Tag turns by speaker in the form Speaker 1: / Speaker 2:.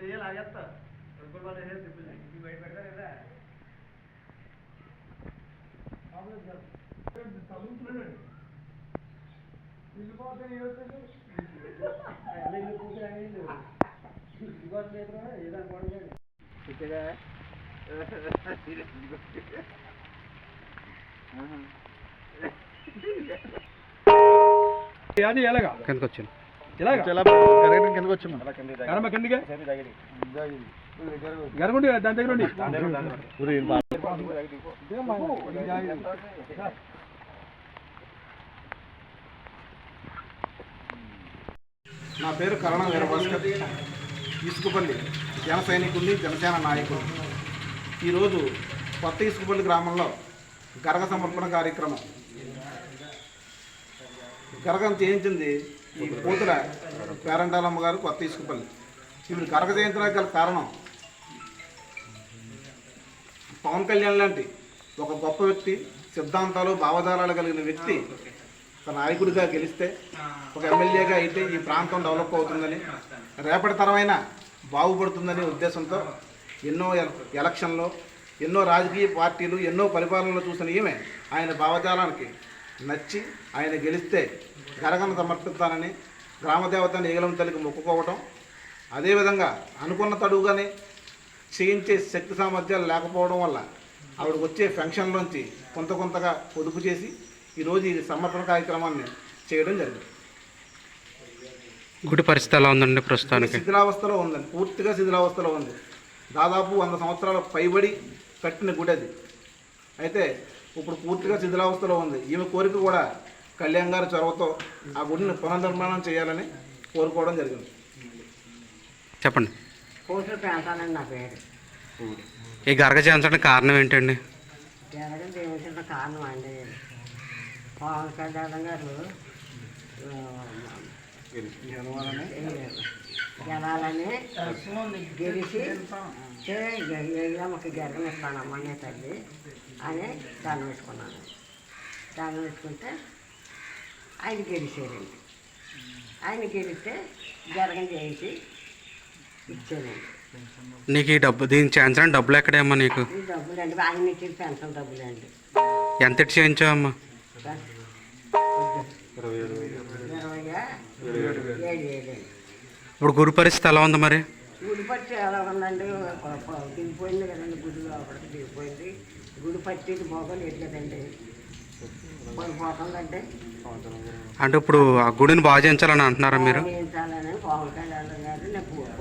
Speaker 1: చెయ్యి లాగేస్తా? రూపాయలు వాళ్ళు వేసేది ఇంటికి బయట పెడతారు కదా.
Speaker 2: అది ఎలాగా
Speaker 3: కిందకి వచ్చింది
Speaker 2: ఎలాగా? కిందిగా గరగుండి దాని దగ్గర ఉండి.
Speaker 4: నా పేరు కరణ వీరభాస్కర్. ఇసుకపల్లి జన సైనికుడిని జనసేన నాయకుడు. ఈరోజు కొత్త ఇసుకపల్లి గ్రామంలో గరగ సమర్పణ కార్యక్రమం. గరగం చేయించింది ఈ కూతుర పేరంటాలమ్మ గారు కొత్త ఇసుకపల్లి. ఇప్పుడు కరక చేయించడానికి గల కారణం పవన్ కళ్యాణ్ లాంటి ఒక గొప్ప వ్యక్తి సిద్ధాంతాలు భావజాలాలు కలిగిన వ్యక్తి ఒక నాయకుడిగా గెలిస్తే ఒక ఎమ్మెల్యేగా అయితే ఈ ప్రాంతం డెవలప్ అవుతుందని రేపటి తరమైన బాగుపడుతుందనే ఉద్దేశంతో ఎన్నో ఎలక్షన్లో ఎన్నో రాజకీయ పార్టీలు ఎన్నో పరిపాలనలు చూసిన ఈమె ఆయన భావజాలానికి నచ్చి ఆయన గెలిస్తే గరగను సమర్పిస్తానని గ్రామదేవతని ఏగలం తల్లికి మొక్కుకోవటం. అదేవిధంగా అనుకున్న తడుగానే చేయించే శక్తి సామర్థ్యాలు లేకపోవడం వల్ల ఆవిడకు వచ్చే ఫంక్షన్లోంచి కొంత కొంతగా పొదుపు చేసి ఈరోజు ఈ సమర్పణ కార్యక్రమాన్ని చేయడం జరిగింది.
Speaker 3: గుడి పరిస్థితి ఎలా ఉందండి ప్రస్తుతానికి?
Speaker 4: శిథిలావస్థలో ఉందండి. పూర్తిగా శిథిలావస్థలో ఉంది. దాదాపు వంద సంవత్సరాల పైబడి కట్టిన గుడి అది. అయితే ఇప్పుడు పూర్తిగా శిథిలావస్థలో ఉంది. ఈమె కోరిక కూడా కళ్యాణ్ గారి చొరవతో ఆ గుడిని పునర్నిర్మాణం చేయాలని కోరుకోవడం జరిగింది.
Speaker 3: చెప్పండి.
Speaker 5: నా పేరు.
Speaker 3: ఈ గరగ చేయించడానికి కారణం ఏంటండి?
Speaker 5: జరగడం కారణం అండి. పవన్ కళ్యాణ్ గారు జనాలని గెలిచి "ఏ, గ- ఏళ్ళమ్మకి గర్భం ఇస్తానమ్మా నీ తల్లి అని దండం పెట్టుకున్నాను. దండం పెట్టుకుంటే ఆయన గెలిచారండి. ఆయన గెలిస్తే జరగం చేసి ఇచ్చానండి.
Speaker 3: నీకు ఈ డబ్బు దీన్ని చేయించడానికి డబ్బులు ఎక్కడేమ్మా నీకు?
Speaker 5: డబ్బులు అండి ఆయన ఇచ్చిన పెన్షన్ డబ్బులు అండి.
Speaker 3: ఎంత ఇచ్చి ఇప్పుడు గుడి పరిస్థితి ఎలా ఉంది మరి?
Speaker 5: గుడి పట్టి ఎలా ఉందండి దిగిపోయింది కదండి గుడి లోపలికి దిగిపోయింది. గుడి పట్టి బాగోలేదు కదండి పడిపోతుందంటే
Speaker 3: అంటే ఇప్పుడు ఆ గుడిని బాగా చేయించాలని అంటున్నారా మీరు?
Speaker 5: చేయించాలని పవన్ కళ్యాణ్ గారు నేను కోరుకుంటున్నాను